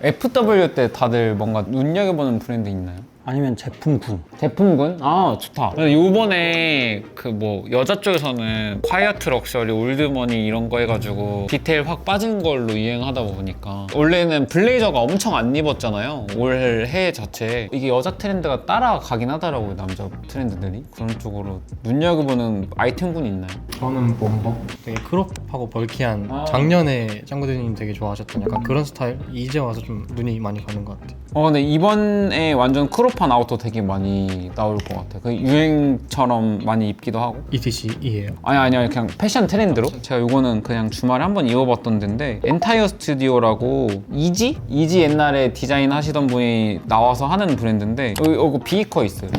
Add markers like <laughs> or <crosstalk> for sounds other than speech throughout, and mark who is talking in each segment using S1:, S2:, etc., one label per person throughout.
S1: FW 때 다들 뭔가 눈여겨보는 브랜드 있나요?
S2: 아니면 제품군.
S1: 제품군? 아 좋다. 요번에 그 뭐 여자 쪽에서는 콰이어트 럭셔리, 올드머니 이런 거 해가지고 디테일 확 빠진 걸로 유행하다 보니까 원래는 블레이저가 엄청 안 입었잖아요. 올해 자체에 이게 여자 트렌드가 따라가긴 하더라고요. 남자 트렌드들이 그런 쪽으로 눈여겨보는 아이템군 있나요?
S3: 저는 bomber 되게 크롭하고 벌키한
S1: 아.
S3: 작년에 짱구대님 되게 좋아하셨던 약간 그런 스타일 이제 와서 좀 눈이 많이 가는 것 같아요
S1: 어 근데 이번에 완전 크롭 한 아우터 되게 많이 나올 것 같아요. 그 유행처럼 많이 입기도 하고.
S3: ETC이에요
S1: 아니 아니 아니 그냥 패션 트렌드로 제가 이거는 그냥 주말에 한 번 입어봤던 데인데 엔타이어 스튜디오라고 이지? 이지 옛날에 디자인 하시던 분이 나와서 하는 브랜드인데 여기, 여기 비커 있어요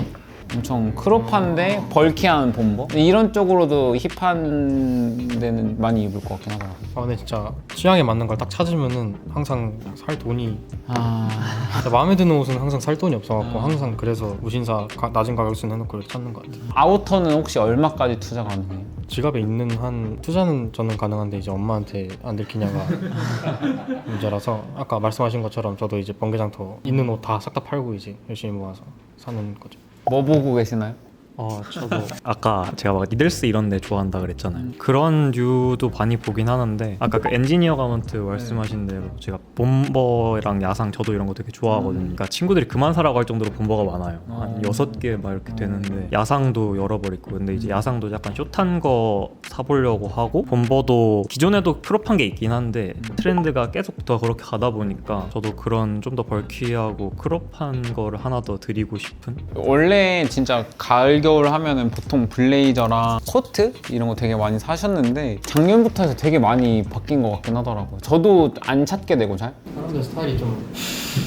S1: 엄청 크롭한데 벌키한 본버? 이런 쪽으로도 힙한 데는 많이 입을 것 같긴 하더라고요
S3: 아 근데 진짜 취향에 맞는 걸 딱 찾으면은 항상 살 돈이
S1: 아...
S3: 진짜 마음에 드는 옷은 항상 살 돈이 없어갖고 항상 그래서 무신사 가- 낮은 가격 순 해놓고 이렇게 찾는 것 같아요.
S1: 아우터는 혹시 얼마까지 투자 가능해요?
S3: 지갑에 있는 한 투자는 저는 가능한데 이제 엄마한테 안 들키냐가 <laughs> 문제라서 아까 말씀하신 것처럼 저도 이제 번개장터 있는 옷 다 싹 다 팔고 이제 열심히 모아서 사는 거죠
S1: 뭐 보고 계시나요?
S4: 어, 저도 <laughs> 아까 제가 막 니들스 이런 데 좋아한다 그랬잖아요. 그런 류도 많이 보긴 하는데 아까 그 엔지니어 가먼트 말씀하신 대로 제가 본버랑 야상 저도 이런 거 되게 좋아하거든요. 그러니까 친구들이 그만 사라고 할 정도로 본버가 많아요. 한 여섯 개 막 이렇게 되는데 야상도 여러 벌 있고 근데 이제 야상도 약간 숏한 거 사보려고 하고 본버도 기존에도 크롭한 게 있긴 한데 트렌드가 계속 더 그렇게 가다 보니까 저도 그런 좀 더 벌키하고 크롭한 거를 하나 더 드리고 싶은?
S1: 원래 진짜 가을 겨울 하면은 보통 블레이저랑 코트 이런 거 되게 많이 사셨는데 작년부터 해서 되게 많이 바뀐 것 같긴 하더라고요. 저도 안 찾게 되고 잘.
S3: 사람들 스타일이 좀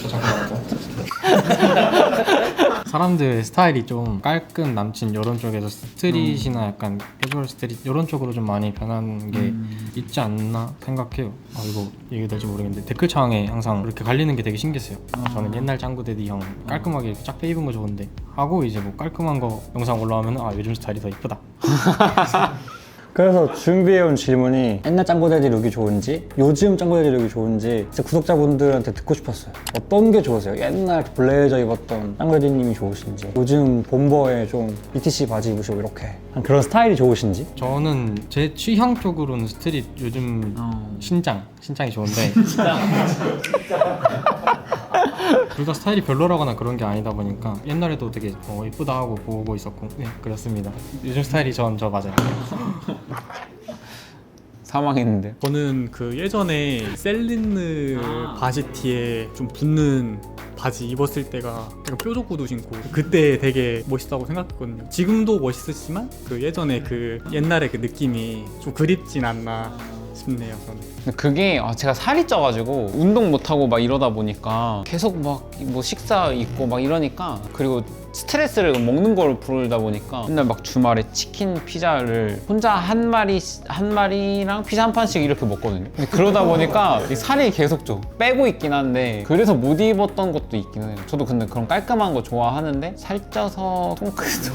S3: 잠깐만요. <laughs> 사람들 스타일이 좀 깔끔 남친 이런 쪽에서 스트릿이나 약간 캐주얼 스트릿 이런 쪽으로 좀 많이 변한 게 있지 않나 생각해요. 아 이거 얘기 될지 모르겠는데 댓글창에 항상 이렇게 갈리는 게 되게 신기했어요. 저는 옛날 짱구 데디 형 깔끔하게 이렇게 쫙 빼입은 거 좋은데 하고 이제 뭐 깔끔한 거 영상 올라오면 아 요즘 스타일이 더 이쁘다. <laughs>
S2: 그래서 준비해온 질문이 옛날 짱구대디 룩이 좋은지 요즘 짱구대디 룩이 좋은지 진짜 구독자분들한테 듣고 싶었어요. 어떤 게 좋으세요? 옛날 블레이저 입었던 짱구대디님이 좋으신지 요즘 본버에 좀 BTC 바지 입으시고 이렇게 한 그런 스타일이 좋으신지?
S3: 저는 제 취향 쪽으로는 스트릿 요즘 신장 신장이 좋은데 <laughs> <laughs> 둘 다 스타일이 별로라거나 그런 게 아니다 보니까 옛날에도 되게 어, 이쁘다 하고 보고 있었고 네 그렇습니다 요즘 스타일이 전 저 맞아요 <laughs>
S1: 사망했는데.
S5: 저는 그 예전에 셀린느 바지티에 좀 붙는 바지 입었을 때가 약간 뾰족 구두 신고 그때 되게 멋있다고 생각했거든요. 지금도 멋있으시지만 그 예전에 그 옛날의 그 느낌이 좀 그립진 않나 싶네요. 저는.
S1: 근데 그게 아, 제가 살이 쪄가지고 운동 못하고 막 이러다 보니까 계속 막 뭐 식사 있고 막 이러니까 그리고 스트레스를 먹는 걸 부르다 보니까 맨날 막 주말에 치킨 피자를 혼자 한 마리 한 마리랑 피자 한 판씩 이렇게 먹거든요. 근데 그러다 보니까 이 살이 계속 쪄 빼고 있긴 한데 그래서 못 입었던 것도 있긴 해요. 저도 근데 그런 깔끔한 거 좋아하는데 살쪄서 통크도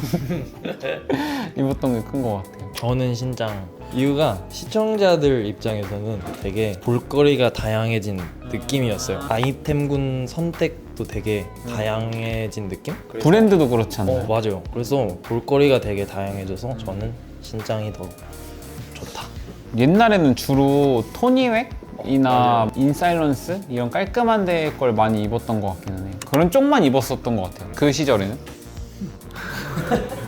S1: <laughs> 입었던 게 큰 것 같아요.
S6: 저는 신장 이유가 시청자들 입장에서는 되게 볼거리가 다양해진 느낌이었어요 아이템군 선택도 되게 다양해진 느낌?
S1: 브랜드도 그렇지 않나요?
S6: 어 맞아요 그래서 볼거리가 되게 다양해져서 저는 신장이 더 좋다
S1: 옛날에는 주로 토니웩? 이나 인사일런스 이런 깔끔한 데 걸 많이 입었던 것 같기는 해요. 그런 쪽만 입었었던 것 같아요. 그 시절에는. <laughs>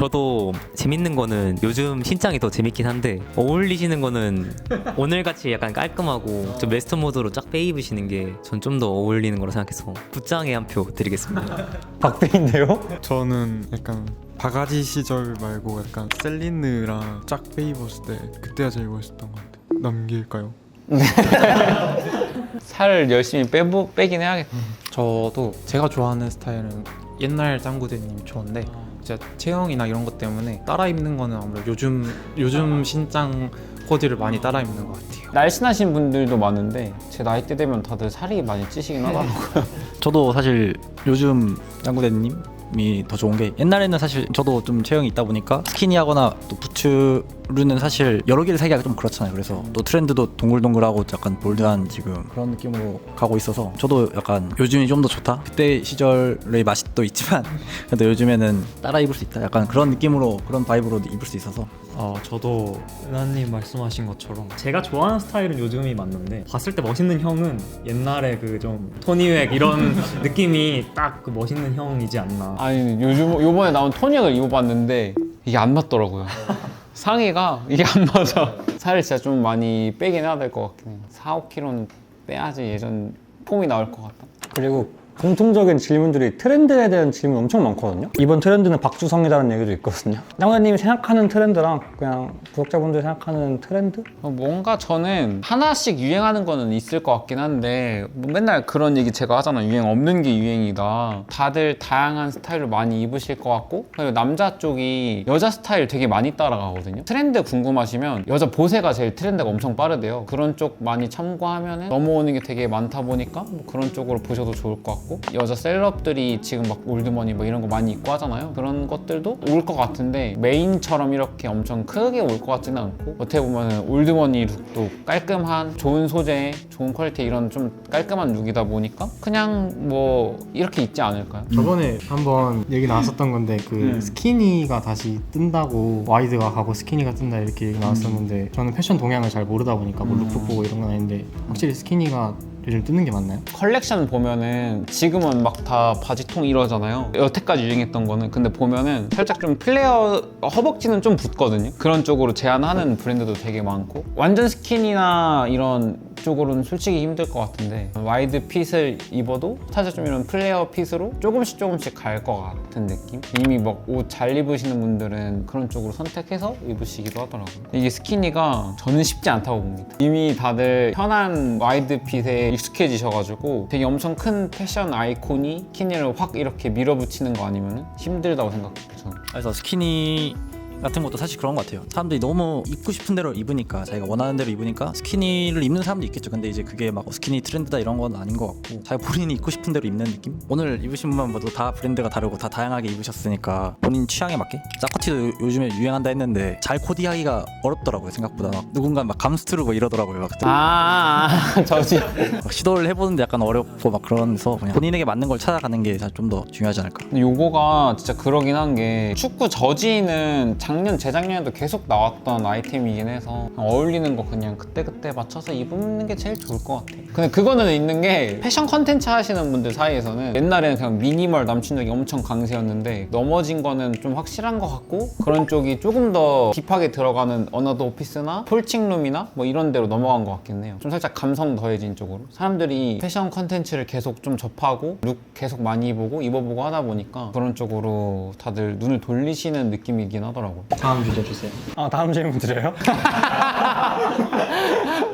S7: 저도 재밌는 거는 요즘 신장이 더 재밌긴 한데 어울리시는 거는 오늘같이 약간 깔끔하고 좀 웨스턴 모드로 쫙 빼입으시는 게 전 좀 더 어울리는 거라 생각해서 굿장에 한 표 드리겠습니다. <laughs>
S2: 박대인데요?
S8: 저는 약간 바가지 시절 말고 약간 셀린느랑 짝 빼입었을 때 그때가 제일 멋있었던 것 같아요. 넘길까요? <laughs>
S1: 살을 열심히 빼보, 빼긴 해야겠다.
S9: 저도 제가 좋아하는 스타일은 옛날 짱구대님이 좋은데 진짜 체형이나 이런 것 때문에 따라 입는 거는 아무래도 요즘 요즘 신장 코디를 많이 따라 입는 것 같아요.
S1: 날씬하신 분들도 많은데 제 나이 때 되면 다들 살이 많이 찌시긴 하더라고요. <laughs>
S10: 저도 사실 요즘 짱구대님이 더 좋은 게 옛날에는 사실 저도 좀 체형이 있다 보니까 스키니하거나 또 부츠 류는 사실 여러 개를 사기가 좀 그렇잖아요. 그래서 또 트렌드도 동글동글하고 약간 볼드한 지금 그런 느낌으로 가고 있어서 저도 약간 요즘이 좀 더 좋다. 그때 시절의 맛이 또 있지만 <laughs> 그래도 요즘에는 따라 입을 수 있다. 약간 그런 느낌으로 그런 바이브로 입을 수 있어서
S4: 어, 저도 은하님 말씀하신 것처럼 제가 좋아하는 스타일은 요즘이 맞는데 봤을 때 멋있는 형은 옛날에 그 좀 토니웩 이런 <laughs> 느낌이 딱 그 멋있는 형이지 않나.
S1: 아니 요즘 요번에 나온 토닉을 입어봤는데 이게 안 맞더라고요. <laughs> 상의가 이게 안 맞아. 살을 진짜 좀 많이 빼긴 해야 될 것 같긴 해요. 4, 5kg는 빼야지 예전 폼이 나올 것 같다.
S2: 그리고 공통적인 질문들이 트렌드에 대한 질문 엄청 많거든요. 이번 트렌드는 박주성이라는 얘기도 있거든요. 장관님이 생각하는 트렌드랑 그냥 구독자분들이 생각하는 트렌드?
S1: 어, 뭔가 저는 하나씩 유행하는 거는 있을 것 같긴 한데 뭐 맨날 그런 얘기 제가 하잖아요 유행 없는 게 유행이다 다들 다양한 스타일을 많이 입으실 것 같고 그리고 남자 쪽이 여자 스타일 되게 많이 따라가거든요 트렌드 궁금하시면 여자 보세가 제일 트렌드가 엄청 빠르대요 그런 쪽 많이 참고하면 넘어오는 게 되게 많다 보니까 뭐 그런 쪽으로 보셔도 좋을 것 같고 여자 셀럽들이 지금 막 올드머니 뭐 이런 거 많이 입고 하잖아요. 그런 것들도 올 것 같은데 메인처럼 이렇게 엄청 크게 올 것 같지는 않고 어떻게 보면 올드머니 룩도 깔끔한 좋은 소재 좋은 퀄리티 이런 좀 깔끔한 룩이다 보니까 그냥 뭐 이렇게 입지 않을까요?
S3: 저번에 한번 얘기 나왔었던 건데 그 스키니가 다시 뜬다고 와이드가 가고 스키니가 뜬다 이렇게 얘기 나왔었는데 저는 패션 동향을 잘 모르다 보니까 뭐 룩북 보고 이런 건 아닌데 확실히 스키니가 요즘 뜨는 게 맞나요?
S1: 컬렉션 보면은 지금은 막 다 바지통 이러잖아요. 여태까지 유행했던 거는 근데 보면은 살짝 좀 플레어 허벅지는 좀 붙거든요. 그런 쪽으로 제한하는 브랜드도 되게 많고 완전 스키니나 이런 쪽으로는 솔직히 힘들 것 같은데 와이드 핏을 입어도 사실 좀 이런 플레어 핏으로 조금씩 조금씩 갈 것 같은 느낌? 이미 막 옷 잘 입으시는 분들은 그런 쪽으로 선택해서 입으시기도 하더라고요. 이게 스키니가 저는 쉽지 않다고 봅니다. 이미 다들 편한 와이드 핏에 익숙해지셔가지고 되게 엄청 큰 패션 아이콘이 스키니를 확 이렇게 밀어붙이는 거 아니면 힘들다고 생각해요. 저는.
S10: 그래서 스키니 같은 것도 사실 그런 것 같아요. 사람들이 너무 입고 싶은 대로 입으니까 자기가 원하는 대로 입으니까 스키니를 입는 사람도 있겠죠. 근데 이제 그게 막 스키니 트렌드다 이런 건 아닌 것 같고 자기 본인이 입고 싶은 대로 입는 느낌? 오늘 입으신 분만 봐도 다 브랜드가 다르고 다 다양하게 입으셨으니까 본인 취향에 맞게 짜코티도 요- 요즘에 유행한다 했는데 잘 코디하기가 어렵더라고요 생각보다 막 누군가 막 감스트르고 이러더라고요 막 그때
S1: 아, 아, <laughs> 저지.
S10: 막 시도를 해보는데 약간 어렵고 막 그러면서 그냥 본인에게 맞는 걸 찾아가는 게 좀 더 중요하지 않을까
S1: 근데 요거가 진짜 그러긴 한 게 축구 저지는 작년 재작년에도 계속 나왔던 아이템이긴 해서 어울리는 거 그냥 그때그때 맞춰서 입는 게 제일 좋을 것 같아 근데 그거는 있는 게 패션 컨텐츠 하시는 분들 사이에서는 옛날에는 그냥 미니멀 남친룩이 엄청 강세였는데 넘어진 거는 좀 확실한 것 같고 그런 쪽이 조금 더 딥하게 들어가는 어나더 오피스나 폴칭룸이나 뭐 이런 데로 넘어간 것 같긴 해요. 좀 살짝 감성 더해진 쪽으로. 사람들이 패션 컨텐츠를 계속 좀 접하고 룩 계속 많이 입어보고 입어보고 하다 보니까 그런 쪽으로 다들 눈을 돌리시는 느낌이긴 하더라고요
S3: 다음 주제 주세요.
S2: 아 다음 질문 드려요? <laughs>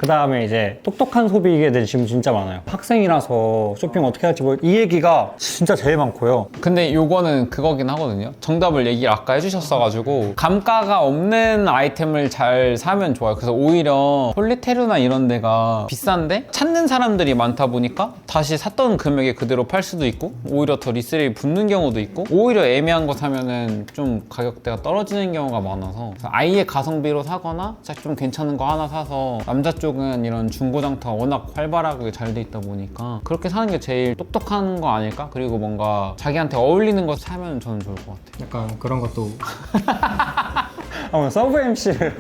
S2: 그 다음에 이제 똑똑한 소비에 대한 질문 진짜 많아요. 학생이라서 쇼핑 어떻게 할지 뭐 이 얘기가 진짜 제일 많고요.
S1: 근데 요거는 그거긴 하거든요. 정답을 얘기를 아까 해주셨어가지고 감가가 없는 아이템을 잘 사면 좋아요. 그래서 오히려 폴리테르나 이런 데가 비싼데 찾는 사람들이 많다 보니까 다시 샀던 금액에 그대로 팔 수도 있고 오히려 더 리셀이 붙는 경우도 있고 오히려 애매한 거 사면은 좀 가격대가 떨어지는 경우가 많아서 아예 가성비로 사거나 좀 괜찮은 거 하나 사서 남자 쪽은 이런 중고장터가 워낙 활발하게 잘 돼 있다 보니까 그렇게 사는 게 제일 똑똑한 거 아닐까? 그리고 뭔가 자기한테 어울리는 거 사면 저는 좋을 것 같아요.
S3: 약간 그런 것도 <laughs>
S2: 아 오늘 서브 MC를.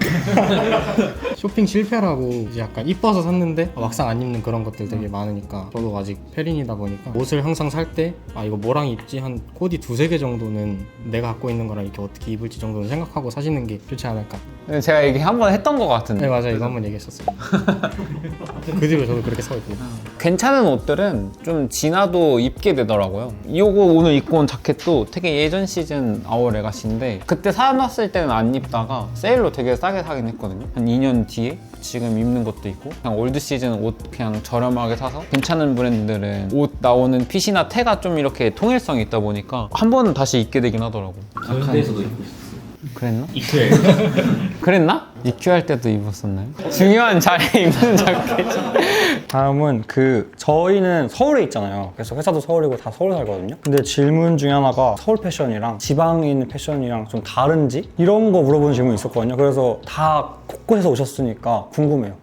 S2: <laughs>
S3: 쇼핑 실패라고 이제 약간 이뻐서 샀는데 막상 안 입는 그런 것들 되게 많으니까 저도 아직 페린이다 보니까 옷을 항상 살 때 아 이거 뭐랑 입지? 한 코디 두세 개 정도는 내가 갖고 있는 거랑 이렇게 어떻게 입을지 정도는 생각하고 사시는 게 좋지 않을까.
S1: 근데 제가 얘기 한 번 했던 것 같은데.
S3: 네 맞아요. 이거 한번 얘기했었어요. <laughs> 그 뒤로 저도 그렇게 사거든요
S1: 괜찮은 옷들은 좀 지나도 입게 되더라고요. 이거 오늘 입고 온 자켓도 되게 예전 시즌 아워 레가시인데 그때 사놨을 때는 안 입 다가 세일로 되게 싸게 사긴 했거든요. 한 2년 뒤에 지금 입는 것도 있고 그냥 올드 시즌 옷 그냥 저렴하게 사서 괜찮은 브랜드들은 옷 나오는 핏이나 태가 좀 이렇게 통일성이 있다 보니까 한 번은 다시 입게 되긴 하더라고.
S7: 저희에서도 입고
S1: 그랬나? <laughs> 그랬나? EQ 할 때도 입었었나요? 중요한 자리에 <laughs> 입는 자켓.
S2: 다음은 그 저희는 서울에 있잖아요. 그래서 회사도 서울이고 다 서울 살거든요. 근데 질문 중에 하나가 서울 패션이랑 지방에 있는 패션이랑 좀 다른지 이런 거 물어보는 질문이 있었거든요. 그래서 다 곳곳에서 오셨으니까 궁금해요.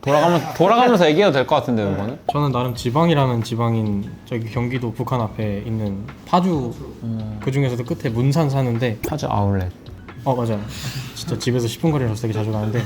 S1: 돌아가면서 돌아가면서 얘기해도 될 것 같은데 이거는.
S3: 저는 나름 지방이라면 지방인 저기 경기도 북한 앞에 있는 파주 그 중에서도 끝에 문산 사는데
S1: 파주 아울렛.
S3: 어 맞아요. 진짜 집에서 10분 거리라서 되게 자주 가는데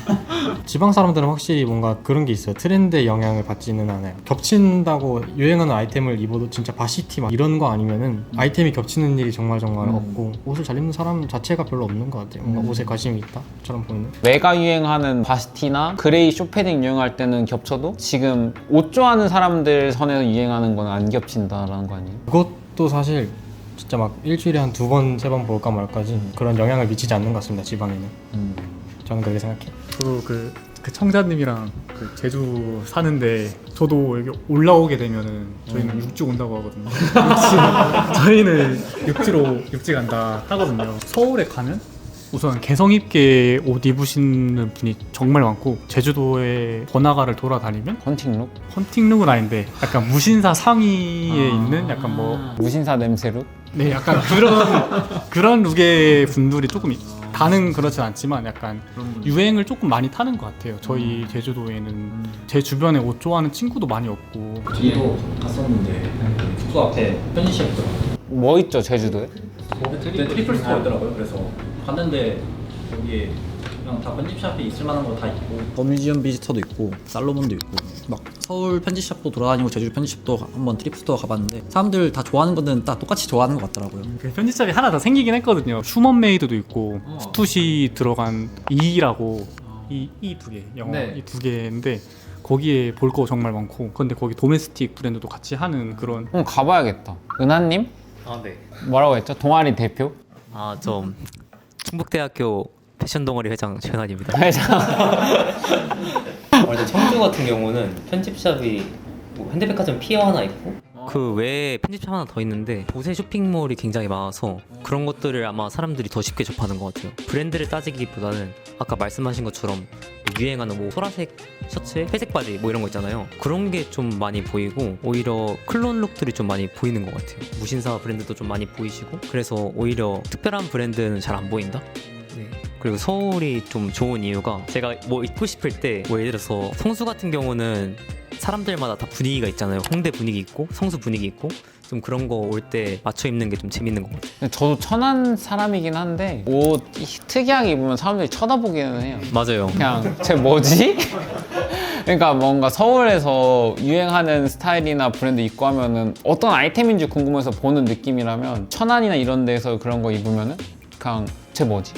S3: 지방 사람들은 확실히 뭔가 그런 게 있어요. 트렌드의 영향을 받지는 않아요. 겹친다고 유행하는 아이템을 입어도 진짜 바시티 막 이런 거 아니면은 아이템이 겹치는 일이 정말 정말 없고 옷을 잘 입는 사람 자체가 별로 없는 것 같아요. 뭔가 옷에 관심이 있다처럼 보이는.
S1: 메가 유행하는 바스티나 그레이 쇼패딩 유행할 때는 겹쳐도 지금 옷 좋아하는 사람들 선에서 유행하는 건 안 겹친다라는 거 아니에요?
S3: 그것도 사실 진짜 막 일주일에 한 두 번 세 번 볼까 말까지 그런 영향을 미치지 않는 것 같습니다 지방에는. 저는 그렇게 생각해요.
S5: 저도 그, 그 청자님이랑 그 제주 사는데 저도 여기 올라오게 되면은 저희는 육지 온다고 하거든요. <laughs> 육지, 저희는 육지로 육지 간다 하거든요. 서울에 가면 우선 개성 있게 옷 입으시는 분이 정말 많고 제주도의 번화가를 돌아다니면
S1: 헌팅룩?
S5: 헌팅룩은 아닌데 약간 무신사 상의에 있는 약간 뭐
S1: 무신사 냄새룩?
S5: 네, 약간 그런 그런 룩의 분들이 조금 있- 다는 그렇진 않지만 약간 유행을 조금 많이 타는 것 같아요. 저희 제주도에는 제 주변에 옷 좋아하는 친구도 많이 없고
S10: 저희도 갔었는데 숙소 앞에 편의시장 있더라고요.
S1: 뭐 있죠 제주도에?
S10: 그때 트리플 스토어 있더라고요. 그래서 갔는데 거기에 그냥 다 편집샵이 있을 만한 거 다 있고 더뮤지엄 비지터도 있고 살로몬도 있고 막 서울 편집샵도 돌아다니고 제주 편집샵도 한번 트리플 스토어 가봤는데 사람들 다 좋아하는 거는 다 똑같이 좋아하는 것 같더라고요.
S5: 그 편집샵이 하나 더 생기긴 했거든요. 휴먼 메이드도 있고 스투시 들어간 이라고 이이 두 개 영어
S1: 네.
S5: 이두 개인데 거기에 볼 거 정말 많고 근데 거기 도메스틱 브랜드도 같이 하는 그런
S1: 그럼 가봐야겠다. 은하님?
S7: 아 네.
S1: 뭐라고 했죠? 동아리 대표?
S7: 아저 충북대학교 패션 동아리 회장 최현환입니다.
S1: 회장. <laughs>
S11: 원래 청주 같은 경우는 편집샵이 뭐 현대백화점 피어 하나 있고
S7: 그 외에 편집샵 하나 더 있는데 도세 쇼핑몰이 굉장히 많아서 그런 것들을 아마 사람들이 더 쉽게 접하는 것 같아요. 브랜드를 따지기보다는 아까 말씀하신 것처럼 유행하는 뭐 소라색 셔츠에 회색 바지 뭐 이런 거 있잖아요. 그런 게 좀 많이 보이고 오히려 클론 룩들이 좀 많이 보이는 것 같아요. 무신사 브랜드도 좀 많이 보이시고 그래서 오히려 특별한 브랜드는 잘 안 보인다. 네. 그리고 서울이 좀 좋은 이유가 제가 뭐 입고 싶을 때 뭐 예를 들어서 성수 같은 경우는 사람들마다 다 분위기가 있잖아요. 홍대 분위기 있고 성수 분위기 있고 좀 그런 거 올 때 맞춰 입는 게 좀 재밌는 것 같아요.
S1: 저도 천안 사람이긴 한데 옷 특이하게 입으면 사람들이 쳐다보기는 해요.
S7: 맞아요.
S1: 그냥 쟤 뭐지? <laughs> 그러니까 뭔가 서울에서 유행하는 스타일이나 브랜드 입고 하면은 어떤 아이템인지 궁금해서 보는 느낌이라면 천안이나 이런 데서 그런 거 입으면은 그냥 쟤 뭐지?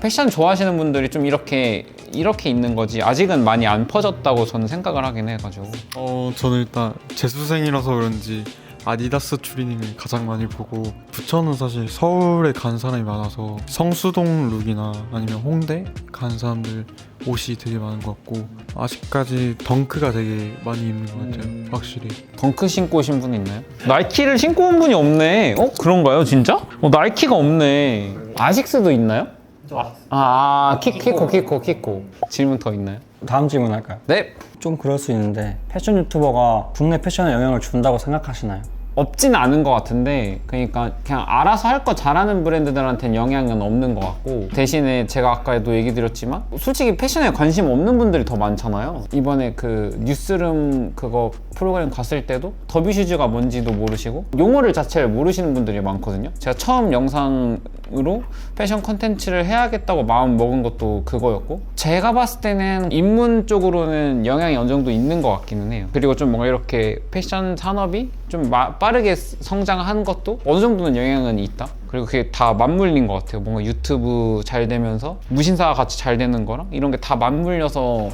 S1: 패션 좋아하시는 분들이 좀 이렇게 이렇게 입는 거지 아직은 많이 안 퍼졌다고 저는 생각을 하긴 해가지고.
S8: 어 저는 일단 재수생이라서 그런지 아디다스 추리닝을 가장 많이 보고 부천은 사실 서울에 간 사람이 많아서 성수동 룩이나 아니면 홍대 간 사람들 옷이 되게 많은 것 같고 아직까지 덩크가 되게 많이 입는 것 같아요 확실히
S1: 덩크 신고 오신 분 있나요? 나이키를 신고 온 분이 없네. 어 그런가요, 진짜? 어 나이키가 없네. 아식스도 있나요? 아, 아 키, 키코 키코 키코. 질문 더 있나요?
S2: 다음 질문 할까요?
S1: 네.
S2: 좀 그럴 수 있는데 패션 유튜버가 국내 패션에 영향을 준다고 생각하시나요?
S1: 없진 않은 것 같은데 그러니까 그냥 알아서 할 거 잘하는 브랜드들한테는 영향은 없는 것 같고 대신에 제가 아까도 얘기 드렸지만 솔직히 패션에 관심 없는 분들이 더 많잖아요 이번에 그 뉴스룸 그거 프로그램 갔을 때도 더비슈즈가 뭔지도 모르시고 용어를 자체를 모르시는 분들이 많거든요 제가 처음 영상 으로 패션 컨텐츠를 해야겠다고 마음 먹은 것도 그거였고 제가 봤을 때는 입문 쪽으로는 영향이 어느 정도 있는 것 같기는 해요 그리고 좀 뭔가 이렇게 패션 산업이 좀 마- 빠르게 성장하는 것도 어느 정도는 영향은 있다. 그리고 그게 다 맞물린 것 같아요. 뭔가 유튜브 잘 되면서 무신사가 같이 잘 되는 거랑 이런 게 다 맞물려서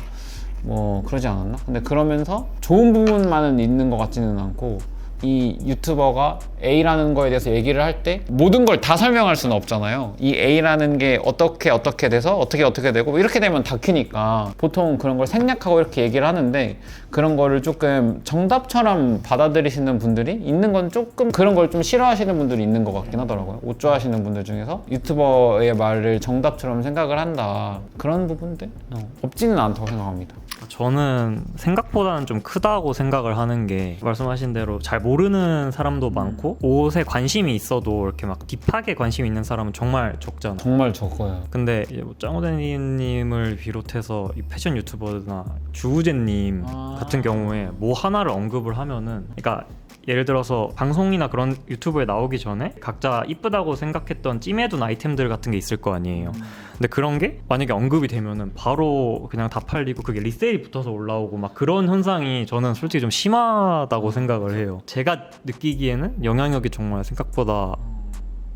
S1: 뭐 그러지 않았나? 근데 그러면서 좋은 부분만은 있는 것 같지는 않고 이 유튜버가 A라는 거에 대해서 얘기를 할 때 모든 걸 다 설명할 수는 없잖아요. 이 A라는 게 어떻게 어떻게 돼서 어떻게 어떻게 되고 뭐 이렇게 되면 다큐니까 보통 그런 걸 생략하고 이렇게 얘기를 하는데 그런 거를 조금 정답처럼 받아들이시는 분들이 있는 건 조금 그런 걸 좀 싫어하시는 분들이 있는 것 같긴 하더라고요. 옷 좋아하시는 분들 중에서 유튜버의 말을 정답처럼 생각을 한다. 그런 부분들 어, 없지는 않다고 생각합니다.
S4: 저는 생각보다는 좀 크다고 생각을 하는 게 말씀하신 대로 잘 모르는 사람도 많고 옷에 관심이 있어도 이렇게 막 딥하게 관심이 있는 사람은 정말 적잖아요.
S1: 정말 적어요.
S4: 근데 이제 뭐 짱호대님을 비롯해서 이 패션 유튜버나 주우재님
S1: 아.
S4: 같은 경우에 뭐 하나를 언급을 하면은 그러니까 예를 들어서 방송이나 그런 유튜브에 나오기 전에 각자 이쁘다고 생각했던 찜해둔 아이템들 같은 게 있을 거 아니에요. 근데 그런 게 만약에 언급이 되면은 바로 그냥 다 팔리고 그게 리세일이 붙어서 올라오고 막 그런 현상이 저는 솔직히 좀 심하다고 생각을 해요. 제가 느끼기에는 영향력이 정말 생각보다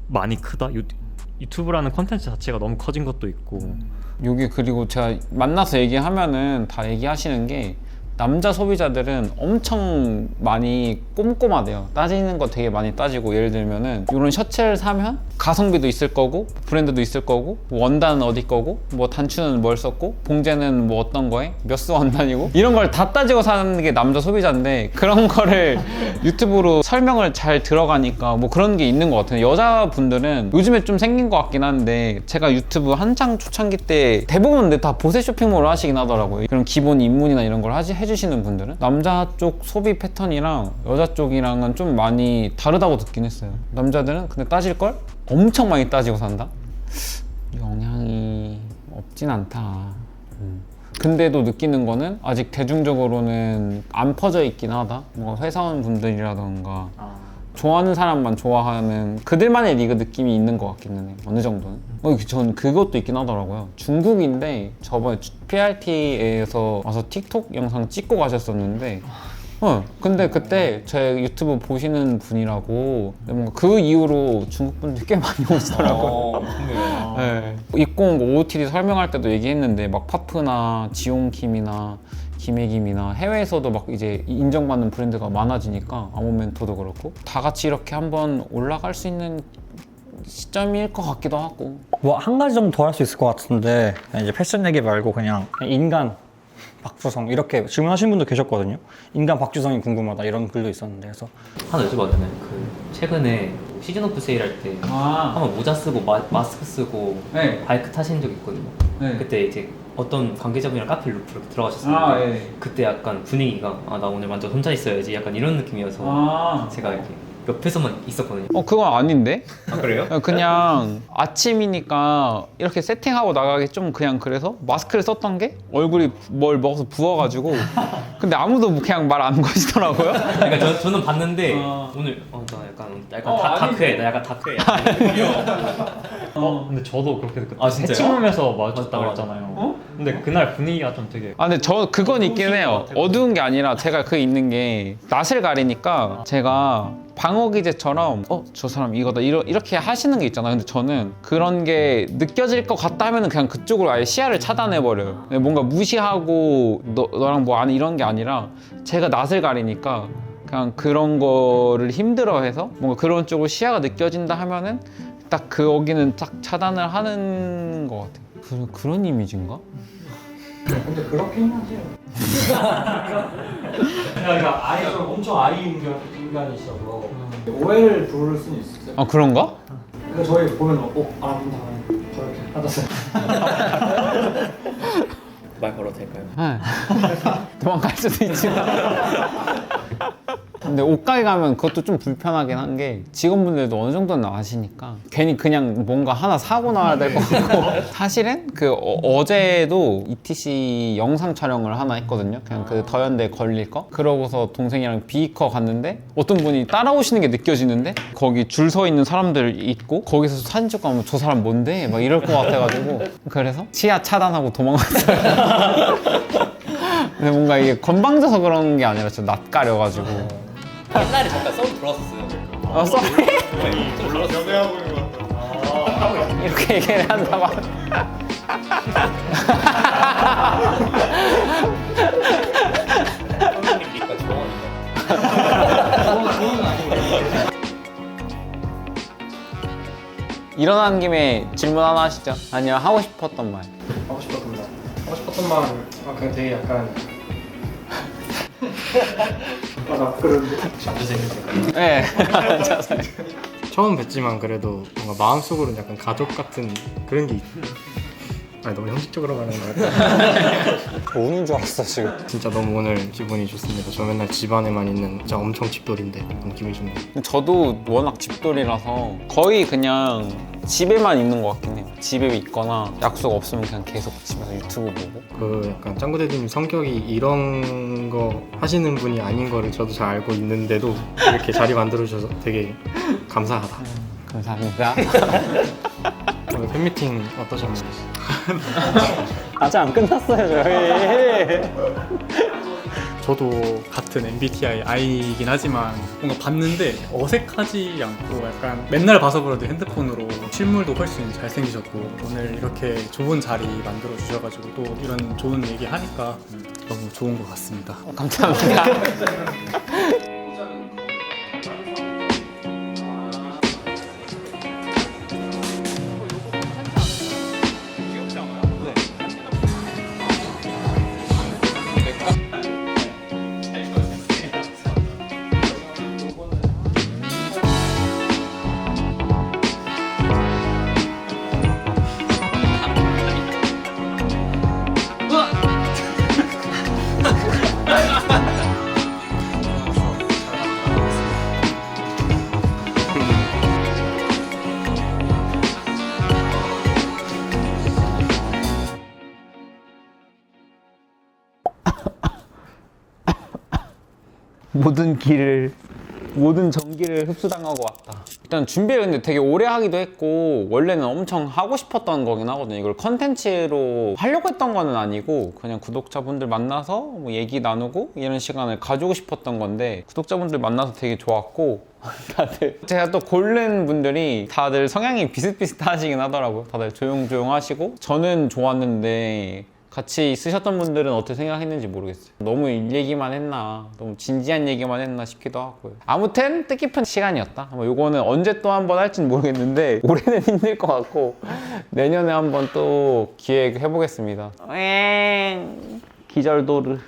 S4: 많이 크다. 유, 유튜브라는 컨텐츠 자체가 너무 커진 것도 있고
S1: 여기 그리고 제가 만나서 얘기하면은 다 얘기하시는 게 남자 소비자들은 엄청 많이 꼼꼼하대요. 따지는 거 되게 많이 따지고 예를 들면은 이런 셔츠를 사면 가성비도 있을 거고 브랜드도 있을 거고 원단은 어디 거고 뭐 단추는 뭘 썼고 봉제는 뭐 어떤 거에 몇 수 원단이고 이런 걸 다 따지고 사는 게 남자 소비자인데 그런 <laughs> 거를 유튜브로 설명을 잘 들어가니까 뭐 그런 게 있는 것 같아요. 여자분들은 요즘에 좀 생긴 것 같긴 한데 제가 유튜브 한창 초창기 때 대부분 다 보세 쇼핑몰을 하시긴 하더라고요. 그런 기본 입문이나 이런 걸 하지 해주시는 분들은 남자 쪽 소비 패턴이랑 여자 쪽이랑은 좀 많이 다르다고 듣긴 했어요. 남자들은 근데 따질 걸 엄청 많이 따지고 산다. 영향이 없진 않다. 음. 근데도 느끼는 거는 아직 대중적으로는 안 퍼져 있긴 하다. 뭔가 회사원 분들이라던가 좋아하는 사람만 좋아하는 그들만의 리그 느낌이 있는 것 같기는 해. 어느 정도는. 어, 전 그것도 있긴 하더라고요. 중국인데 저번에 PRT에서 와서 틱톡 영상 찍고 가셨었는데 어, 근데 그때 제 유튜브 보시는 분이라고 뭔가 그 이후로 중국 분들이 꽤 많이 오시더라고요. 네. 2050 OOTD 설명할 때도 얘기했는데 막 파프나 지용킴이나 김혜김이나 해외에서도 막 이제 인정받는 브랜드가 많아지니까 아모멘토도 그렇고 다 같이 이렇게 한번 올라갈 수 있는 시점일 것 같기도 하고
S2: 뭐 한 가지 정도 더할 수 있을 것 같은데 이제 패션 얘기 말고 그냥 인간 박주성 이렇게 질문하신 분도 계셨거든요. 인간 박주성이 궁금하다 이런 글도 있었는데 그래서
S11: 하나 여쭤봐도 되나요? 그 최근에 시즌 오프 세일 할 때
S1: 아,
S11: 한번 모자 쓰고 마, 스크 쓰고
S1: 네.
S11: 바이크 타신 적 있거든요.
S1: 네.
S11: 그때 이제 어떤 관계자분이랑 카페 루프로 들어가셨었는데
S1: 아, 예.
S11: 그때 약간 분위기가 아 나 오늘 완전 혼자 있어야지 약간 이런 느낌이어서
S1: 아.
S11: 제가 이렇게 옆에서만 있었거든요.
S1: 어 그건 아닌데?
S11: 아 그래요?
S1: 그냥 아침이니까 이렇게 세팅하고 나가기 좀 그냥 그래서 마스크를 썼던 게 얼굴이 뭘 먹어서 부어가지고 <laughs> 근데 아무도 그냥 말 안 거시더라고요.
S11: 그러니까 저, 저는 봤는데
S1: 어.
S11: 오늘 어, 나 약간 약간
S1: 어,
S11: 다,
S1: 아니.
S11: 다크해 나 약간 다크해 <laughs>
S4: 어 근데 저도 그렇게
S11: 아, 진짜요?
S4: 해치룸에서 마주쳤다
S11: 맞다,
S4: 그랬잖아요. 근데 그날 분위기가 좀 되게
S1: 아 근데 저 그건 있긴 해요. 어두운 게 아니라 제가 그 있는 게 낯을 가리니까 제가 방어 기제처럼 어 저 사람 이거다 이러, 이렇게 하시는 게 있잖아요. 근데 저는 그런 게 느껴질 것 같다 하면은 그냥 그쪽으로 아예 시야를 차단해 버려요. 뭔가 무시하고 너, 너랑 뭐 아니 이런 게 아니라 제가 낯을 가리니까 그냥 그런 거를 힘들어해서 뭔가 그런 쪽으로 시야가 느껴진다 하면은 딱그 거기는 딱 차단을 하는 것 같아요. 그런 그런 이미지인가?
S2: 근데 그렇긴 하세요. <laughs> 그러니까 아예 좀 엄청 아이 인간, 인간이셔서 오해를 부를 수는 있어요.
S1: 아 그런가?
S2: 그러니까 저희 보면 어 알아본다 저렇게 하셨어요. <laughs>
S11: 말 걸어도 될까요?
S1: 네. <laughs> 도망갈 수도 있지만. <laughs> 근데 옷가게 가면 그것도 좀 불편하긴 한 게 직원분들도 어느 정도는 아시니까 괜히 그냥 뭔가 하나 사고 나와야 될 것 같고. <laughs> 사실은 그 어, 제도 ETC 영상 촬영을 하나 했거든요. 그냥 그 더현대 걸릴 거? 그러고서 동생이랑 비이커 갔는데 어떤 분이 따라오시는 게 느껴지는데 거기 줄 서 있는 사람들 있고 거기서 사진 찍고 하면 저 사람 뭔데? 막 이럴 것 같아가지고. 그래서 시야 차단하고 도망갔어요. <laughs> 근데 뭔가 이게 건방져서 그런 게 아니라 좀 낯가려가지고
S11: 옛날에 잠깐 썸 돌았었어요.
S1: 어, 쏘리. 네, 좀 연애하고 있는 것
S11: 같아. 아. 이렇게 얘기를 한다고.
S1: 일어난 김에 질문 하나 하시죠. 아니요, 하고 싶었던 말.
S3: 하고 싶었던 말. 하고 싶었던 말은 아, 그냥 되게 약간 아나 그런데
S1: 네.
S3: 처음 뵀지만 그래도 뭔가 마음속으로는 약간 가족 같은 그런 게 있... 아니 너무 형식적으로 말하는 거 같아
S2: 우는 줄 알았어 지금.
S3: 진짜 너무 오늘 기분이 좋습니다. 저 맨날 집안에만 있는 진짜 엄청 집돌인데 너무 기분이 좋네요
S1: 저도 워낙 집돌이라서 거의 그냥 집에만 있는 것 같긴 해요. 집에 있거나 약속 없으면 그냥 계속 집에서 유튜브 보고.
S3: 그 약간 짱구대님 성격이 이런 거 하시는 분이 아닌 거를 저도 잘 알고 있는데도 이렇게 자리 만들어 주셔서 되게 감사하다
S1: 감사합니다. <laughs>
S3: 오늘 팬미팅 어떠셨나요?
S2: 아직 안 끝났어요 저희 <laughs>
S5: 저도 같은 MBTI I이긴 하지만 뭔가 봤는데 어색하지 않고 약간 맨날 봐서 그런지 핸드폰으로 실물도 훨씬 잘생기셨고 오늘 이렇게 좋은 자리 만들어 주셔가지고 또 이런 좋은 얘기 하니까 너무 좋은 것 같습니다.
S1: 감사합니다. <laughs> 모든 길을 모든 전기를 흡수당하고 왔다. 일단 준비를 근데 되게 오래 하기도 했고 원래는 엄청 하고 싶었던 거긴 하거든요. 이걸 컨텐츠로 하려고 했던 거는 아니고 그냥 구독자분들 만나서 뭐 얘기 나누고 이런 시간을 가지고 싶었던 건데 구독자분들 만나서 되게 좋았고 <laughs> 다들 제가 또 고른 분들이 다들 성향이 비슷비슷하시긴 하더라고요. 다들 조용조용하시고 저는 좋았는데 같이 쓰셨던 분들은 어떻게 생각했는지 모르겠어요. 너무 일 얘기만 했나, 너무 진지한 얘기만 했나 싶기도 하고요. 아무튼 뜻깊은 시간이었다. 뭐 요거는 언제 또 한 번 할지는 모르겠는데 <laughs> 올해는 힘들 것 같고 내년에 한 번 또 기획해 보겠습니다. 기절도르.